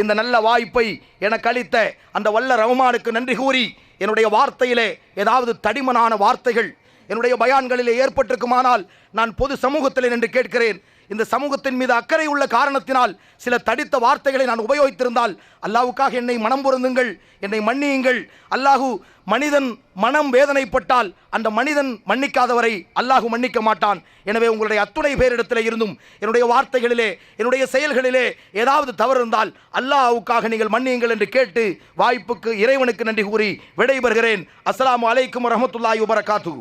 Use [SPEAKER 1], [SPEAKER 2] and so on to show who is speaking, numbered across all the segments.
[SPEAKER 1] இந்த நல்ல வாய்ப்பை எனக்கு அளித்த அந்த வல்ல ரஹ்மானுக்கு நன்றி கூறி என்னுடைய வார்த்தையிலே ஏதாவது தடிமனான வார்த்தைகள் என்னுடைய பயான்களிலே ஏற்பட்டிருக்குமானால் நான் பொது சமூகத்தில் நின்று கேட்கிறேன். இந்த சமூகத்தின் மீது அக்கறை உள்ள காரணத்தினால் சில தடித்த வார்த்தைகளை நான் உபயோகித்திருந்தால் அல்லாவுக்காக என்னை மனம் பொருந்துங்கள் என்னை மன்னியுங்கள். அல்லாஹு மனிதன் மனம் வேதனைப்பட்டால் அந்த மனிதன் மன்னிக்காதவரை அல்லாஹு மன்னிக்க மாட்டான். எனவே உங்களுடைய அத்துணை பேரிடத்தில் இருந்தும் என்னுடைய வார்த்தைகளிலே என்னுடைய செயல்களிலே ஏதாவது தவறு இருந்தால் அல்லாஹ்வுக்காக நீங்கள் மன்னியுங்கள் என்று கேட்டு வாய்ப்புக்கு இறைவனுக்கு நன்றி கூறி விடைபெறுகிறேன். அஸ்லாம் அலைக்கும் வரஹ்மத்துல்லாஹி வரகாத்து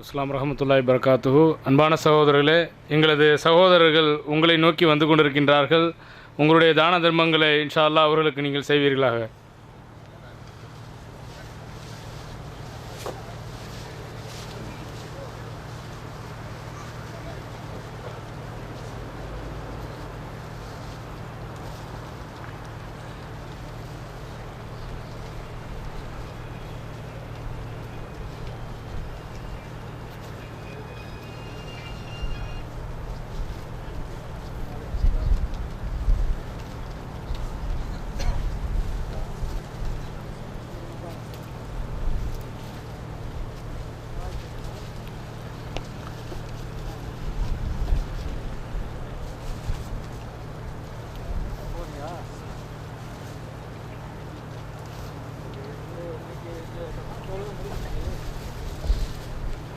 [SPEAKER 2] அஸ்லாம் ரஹமத்துல்லாய் பரகாத்துஹு அன்பான சகோதரர்களே எங்களது சகோதரர்கள் உங்களை நோக்கி வந்து கொண்டிருக்கின்றார்கள். உங்களுடைய தான தர்மங்களை இன்ஷா அல்லா அவர்களுக்கு நீங்கள் செய்வீர்களாக.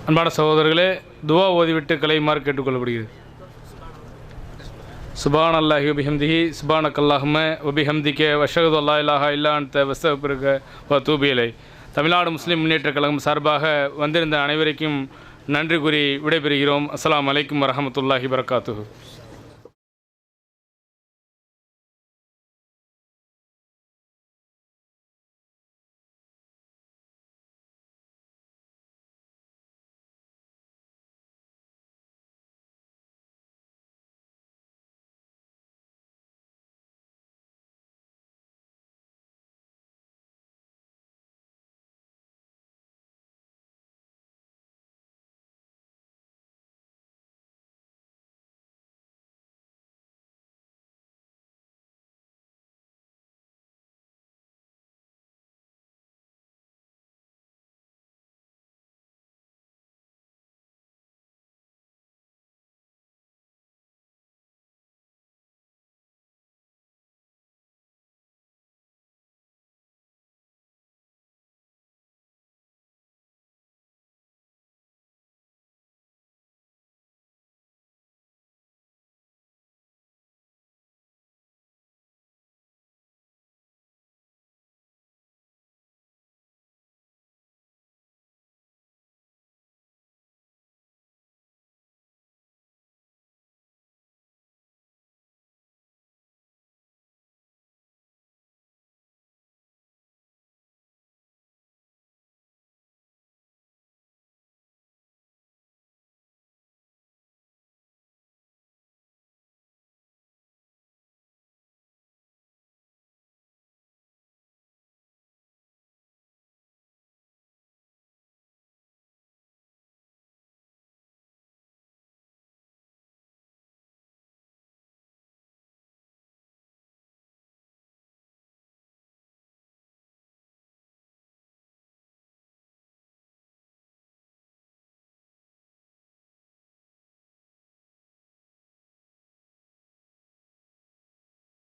[SPEAKER 2] அன்பான சகோதரர்களே துவா ஓதிவிட்டு கலைமாறு கேட்டுக்கொள்ளப்படுகிறது. சுபான் அல்லாஹி வபிஹம்திஹி சுபானக் அல்லாஹும வபிஹம்திக்க வஷகது அல்லா இல்லாஹா இல்லா வசப்பிருக்க வ தூபியலை தமிழ்நாடு முஸ்லீம் முன்னேற்றக் கழகம் சார்பாக வந்திருந்த அனைவருக்கும் நன்றி கூறி விடைபெறுகிறோம். அஸ்லாம் அலைக்கும் வரமத்துல்லாஹி வரகாத்து